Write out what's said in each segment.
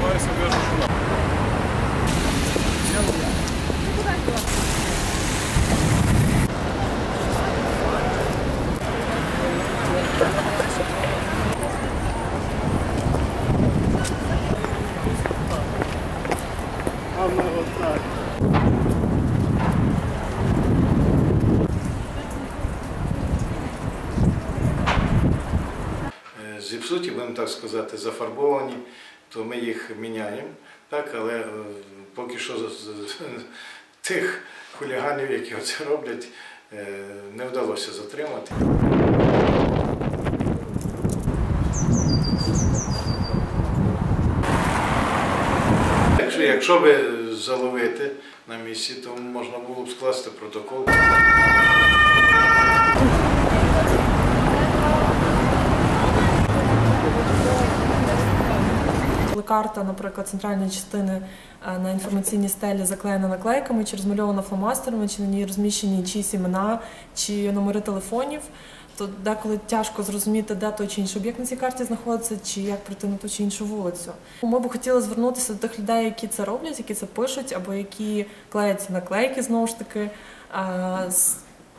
занимаюсь обязательно. Я Зіпсуті, будемо так сказати, зафарбовані то ми їх міняємо. Так, але е, поки що тих хуліганів, які це роблять, е, не вдалося затримати. Якщо, якщо би заловити на місці, то можна було б скласти протокол. Карта, наприклад, центральної частини е, на інформаційній стелі заклеєна наклейками чи розмальована фломастерами, чи на ній розміщені чиїсь імена, чи номери телефонів, то деколи тяжко зрозуміти, де той чи інший об'єкт на цій карті знаходиться, чи як пройти на ту чи іншу вулицю. Ми б хотіли звернутися до тих людей, які це роблять, які це пишуть, або які клеять наклейки знову ж таки.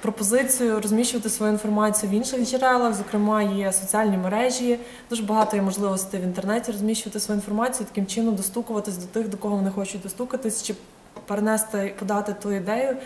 Пропозицію розміщувати свою інформацію в інших джерелах, зокрема, є соціальні мережі, дуже багато є можливостей в інтернеті розміщувати свою інформацію, таким чином достукуватись до тих, до кого вони хочуть достукатись, чи перенести, подати ту ідею,